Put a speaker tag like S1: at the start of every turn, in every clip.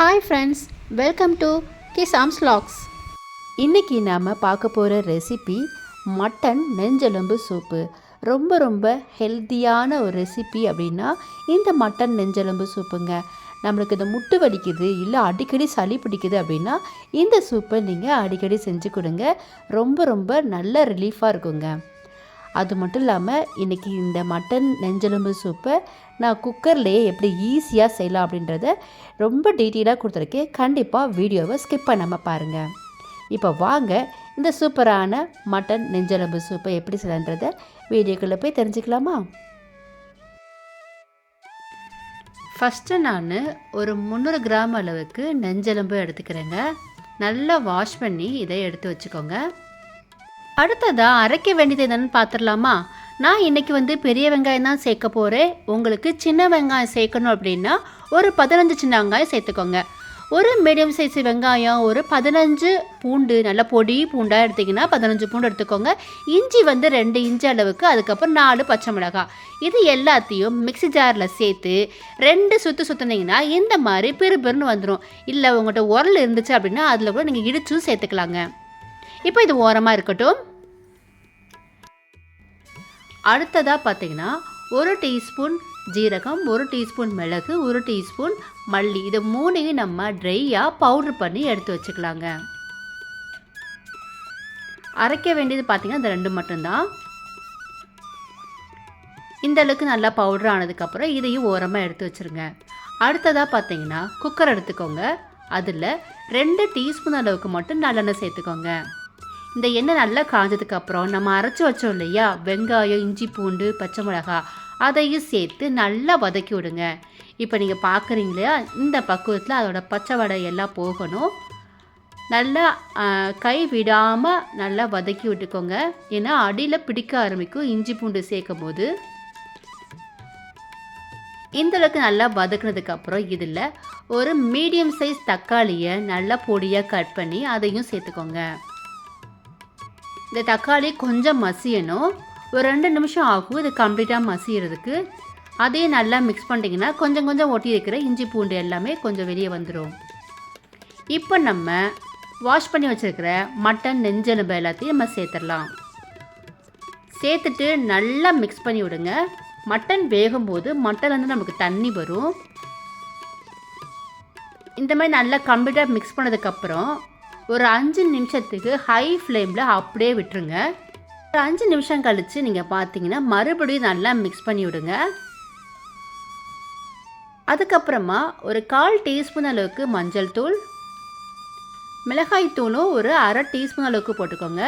S1: Hi friends welcome to கிசாம்ஸ் லாக்ஸ் இன்றைக்கி நாம் பார்க்க போகிற ரெசிபி மட்டன் நெஞ்செலும்பு சூப்பு ரொம்ப ரொம்ப ஹெல்த்தியான ஒரு ரெசிபி அப்படின்னா இந்த மட்டன் நெஞ்செலும்பு சூப்புங்க நம்மளுக்கு இந்த முட்டு வலிக்குது இல்லை அடிக்கடி சளி பிடிக்குது அப்படின்னா இந்த சூப்பை நீங்கள் அடிக்கடி செஞ்சு கொடுங்க. ரொம்ப ரொம்ப நல்ல ரிலீஃபாக இருக்குங்க. அது மட்டும் இல்லாமல் இன்றைக்கி இந்த மட்டன் நெஞ்செலும்பு சூப்பை நான் குக்கர்லேயே எப்படி ஈஸியாக செய்யலாம் அப்படின்றத ரொம்ப டீட்டெயிலாக கொடுத்துருக்கேன். கண்டிப்பாக வீடியோவை ஸ்கிப் பண்ணாமல் பாருங்கள் இப்போ வாங்க இந்த சூப்பரான மட்டன் நெஞ்செலும்பு சூப்பை எப்படி செய்யலான்றத வீடியோக்குள்ளே போய் தெரிஞ்சுக்கலாமா? ஃபஸ்ட்டு நான் ஒரு முந்நூறு கிராம் அளவுக்கு நெஞ்செலும்பு எடுத்துக்கிறேங்க. நல்லா வாஷ் பண்ணி இதை எடுத்து வச்சுக்கோங்க. அடுத்ததாக அரைக்க வேண்டியது என்னன்னு பார்த்துடலாமா நான் இன்றைக்கி வந்து பெரிய வெங்காயம் தான் சேர்க்க போகிறேன் உங்களுக்கு சின்ன வெங்காயம் சேர்க்கணும் அப்படின்னா ஒரு பதினஞ்சு சின்ன வெங்காயம் சேர்த்துக்கோங்க. ஒரு மீடியம் சைஸ் வெங்காயம் ஒரு பதினஞ்சு பூண்டு நல்ல பொடி பூண்டாக எடுத்திங்கன்னா பதினஞ்சு பூண்டு எடுத்துக்கோங்க. இஞ்சி வந்து ரெண்டு இஞ்சி அளவுக்கு அதுக்கப்புறம் நாலு பச்சை மிளகாய். இது எல்லாத்தையும் மிக்ஸி ஜாரில் சேர்த்து ரெண்டு சுற்று சுற்றுனீங்கன்னா இந்த மாதிரி பெரு பெருன்னு வந்துடும் இல்லை உங்கள்கிட்ட உரல் இருந்துச்சு அப்படின்னா அதில் கூட நீங்கள் இடிச்சும் சேர்த்துக்கலாங்க. இப்போ இது ஓரமாக இருக்கட்டும். அடுத்ததாக பார்த்தீங்கன்னா ஒரு டீஸ்பூன் ஜீரகம் ஒரு டீஸ்பூன் மிளகு ஒரு டீஸ்பூன் மல்லி. இது மூணையும் நம்ம ட்ரையாக பவுட்ரு பண்ணி எடுத்து வச்சுக்கலாங்க. அரைக்க வேண்டியது பார்த்தீங்கன்னா இந்த ரெண்டு மட்டும்தான். இந்த அளவுக்கு நல்லா பவுடர் ஆனதுக்கப்புறம் இதையும் ஓரமாக எடுத்து வச்சுருங்க. அடுத்ததாக பார்த்தீங்கன்னா குக்கர் எடுத்துக்கோங்க. அதில் ரெண்டு டீஸ்பூன் அளவுக்கு மட்டும் நல்லெண்ணெய் சேர்த்துக்கோங்க. இந்த எண்ணெய் நல்லா காஞ்சதுக்கு அப்புறம் நம்ம அரைச்சி வச்சோம் இல்லையா? வெங்காயம் இஞ்சி பூண்டு பச்சை மிளகாய் அதையும் சேர்த்து நல்லா வதக்கி விடுங்க. இப்போ நீங்கள் பார்க்குறீங்க இல்லையா? இந்த பக்குவத்தில் அதோட பச்சை வடை எல்லாம் போகணும். நல்லா கை விடாமல் நல்லா வதக்கி விட்டுக்கோங்க. ஏன்னா அடியில் பிடிக்க ஆரம்பிக்கும் இஞ்சி பூண்டு சேர்க்கும் போது இந்த அளவுக்கு நல்லா வதக்குனதுக்கப்புறம் இதில் ஒரு மீடியம் சைஸ் தக்காளியை நல்லா பொடியாக கட் பண்ணி அதையும் சேர்த்துக்கோங்க. இந்த தக்காளி கொஞ்சம் மசியணும். ஒரு ரெண்டு நிமிஷம் ஆகும் இது கம்ப்ளீட்டாக மசியறதுக்கு. அதையும் நல்லா மிக்ஸ் பண்ணிட்டிங்கன்னா கொஞ்சம் கொஞ்சம் ஒட்டி இருக்கிற இஞ்சி பூண்டு எல்லாமே கொஞ்சம் வெளியே வந்துடும் இப்போ நம்ம வாஷ் பண்ணி வச்சுருக்கிற மட்டன் நெஞ்செலும்பு எல்லாத்தையும் நம்ம சேர்த்துடலாம். சேர்த்துட்டு நல்லா மிக்ஸ் பண்ணி விடுங்க. மட்டன் வேகும்போது மட்டன்லேருந்து நமக்கு தண்ணி வரும். இந்த மாதிரி நல்லா கம்ப்ளீட்டாக மிக்ஸ் பண்ணதுக்கப்புறம் ஒரு அஞ்சு நிமிஷத்துக்கு ஹை ஃப்ளேமில் அப்படியே விட்டுருங்க. ஒரு அஞ்சு நிமிஷம் கழித்து நீங்கள் பார்த்தீங்கன்னா மறுபடியும் நல்லா மிக்ஸ் பண்ணி விடுங்க. அதுக்கப்புறமா ஒரு கால் டீஸ்பூன் அளவுக்கு மஞ்சள் தூள். மிளகாய் தூளும் ஒரு அரை டீஸ்பூன் அளவுக்கு போட்டுக்கோங்க.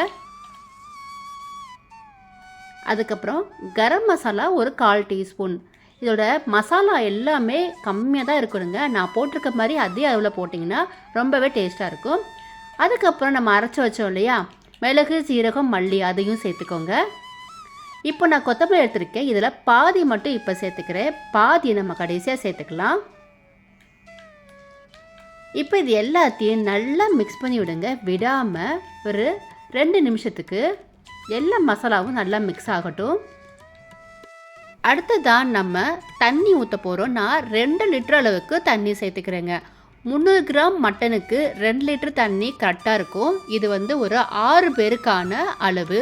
S1: அதுக்கப்புறம் கரம் மசாலா ஒரு கால் டீஸ்பூன். இதோட மசாலா எல்லாமே கம்மியாக தான் இருக்கணுங்க. நான் போட்டிருக்க மாதிரி அதே அளவில் போட்டிங்கன்னா ரொம்பவே டேஸ்ட்டாக இருக்கும். அதுக்கப்புறம் நம்ம அரைச்சி வச்சோம் இல்லையா? மிளகு சீரகம் மல்லி அதையும் சேர்த்துக்கோங்க. இப்போ நான் கொத்தமல்லி எடுத்திருக்கேன். இதில் பாதி மட்டும் இப்போ சேர்த்துக்கிறேன். பாதியை நம்ம கடைசியாக சேர்த்துக்கலாம். இப்போ இது எல்லாத்தையும் நல்லா மிக்ஸ் பண்ணி விடுங்க. விடாமல் ஒரு ரெண்டு நிமிஷத்துக்கு எல்லா மசாலாவும் நல்லா மிக்ஸ் ஆகட்டும். அடுத்ததான் நம்ம தண்ணி ஊற்ற போகிறோம் நான் ரெண்டு லிட்டர் அளவுக்கு தண்ணி சேர்த்துக்கிறேங்க. முந்நூறு கிராம் மட்டனுக்கு ரெண்டு லிட்டர் தண்ணி கரெக்டாக இருக்கும். இது வந்து ஒரு ஆறு பேருக்கான அளவு.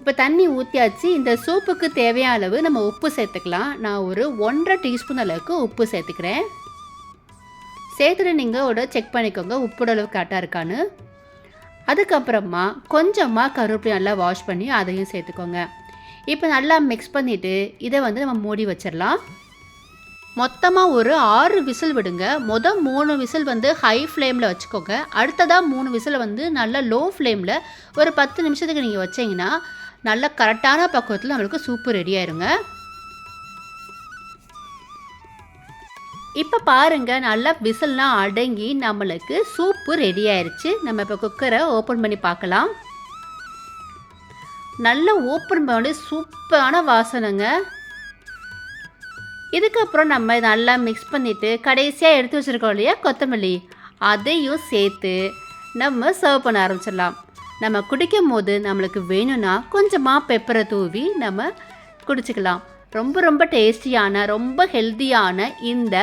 S1: இப்போ தண்ணி ஊற்றியாச்சு இந்த சூப்புக்கு தேவையான அளவு நம்ம உப்பு சேர்த்துக்கலாம். நான் ஒரு ஒன்றரை டீஸ்பூன் அளவுக்கு உப்பு சேர்த்துக்கிறேன். சேர்த்துட்டு நீங்கள் ஒரு செக் பண்ணிக்கோங்க உப்போட அளவு கரெக்டாக இருக்கான்னு. அதுக்கப்புறமா கொஞ்சமாக கருவேப்பிலை நல்லா வாஷ் பண்ணி அதையும் சேர்த்துக்கோங்க. இப்போ நல்லா மிக்ஸ் பண்ணிவிட்டு இதை வந்து நம்ம மூடி வச்சிடலாம். மொத்தமாக ஒரு ஆறு விசில் விடுங்க. மொதல் மூணு விசில் வந்து ஹை ஃப்ளேமில் வச்சுக்கோங்க. அடுத்ததாக மூணு விசில் வந்து நல்ல லோ ஃப்ளேமில் ஒரு பத்து நிமிஷத்துக்கு நீங்கள் வச்சீங்கன்னா நல்ல கரெக்டான பக்குவத்தில் நம்மளுக்கு சூப்பு ரெடி ஆயிருங்க. இப்போ பாருங்கள் நல்லா விசில்லாம் அடங்கி நம்மளுக்கு சூப்பு ரெடி ஆயிடுச்சு நம்ம இப்போ குக்கரை ஓப்பன் பண்ணி பார்க்கலாம். நல்லா ஓப்பன் பண்ணி சூப்பரான வாசனைங்க. இதுக்கப்புறம் நம்ம நல்லா மிக்ஸ் பண்ணிவிட்டு கடைசியாக எடுத்து வச்சுருக்கோம் இல்லையா கொத்தமல்லி. அதையும் சேர்த்து நம்ம சர்வ் பண்ண ஆரம்பிச்சிடலாம். நம்ம குடிக்கும் போது நம்மளுக்கு வேணும்னா கொஞ்சமாக பெப்பரை தூவி நம்ம குடிச்சிக்கலாம். ரொம்ப ரொம்ப டேஸ்டியான ரொம்ப ஹெல்த்தியான இந்த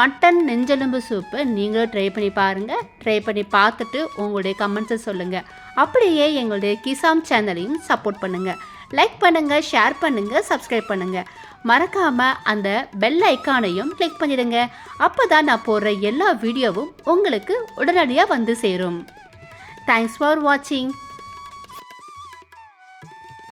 S1: மட்டன் நெஞ்செலும்பு சூப்பை நீங்களும் ட்ரை பண்ணி பாருங்கள் ட்ரை பண்ணி பார்த்துட்டு உங்களுடைய கமெண்ட்ஸை சொல்லுங்கள் அப்படியே எங்களுடைய கிசாம் சேனலையும் சப்போர்ட் பண்ணுங்கள் லைக் பண்ணுங்கள் ஷேர் பண்ணுங்கள் சப்ஸ்கிரைப் பண்ணுங்கள் மறக்காமல் அந்த பெல் ஐக்கானையும் கிளிக் பண்ணிடுங்க. அப்போ தான் நான் போடுற எல்லா வீடியோவும் உங்களுக்கு உடனடியாக வந்து சேரும். தேங்க்ஸ் ஃபார் வாட்சிங்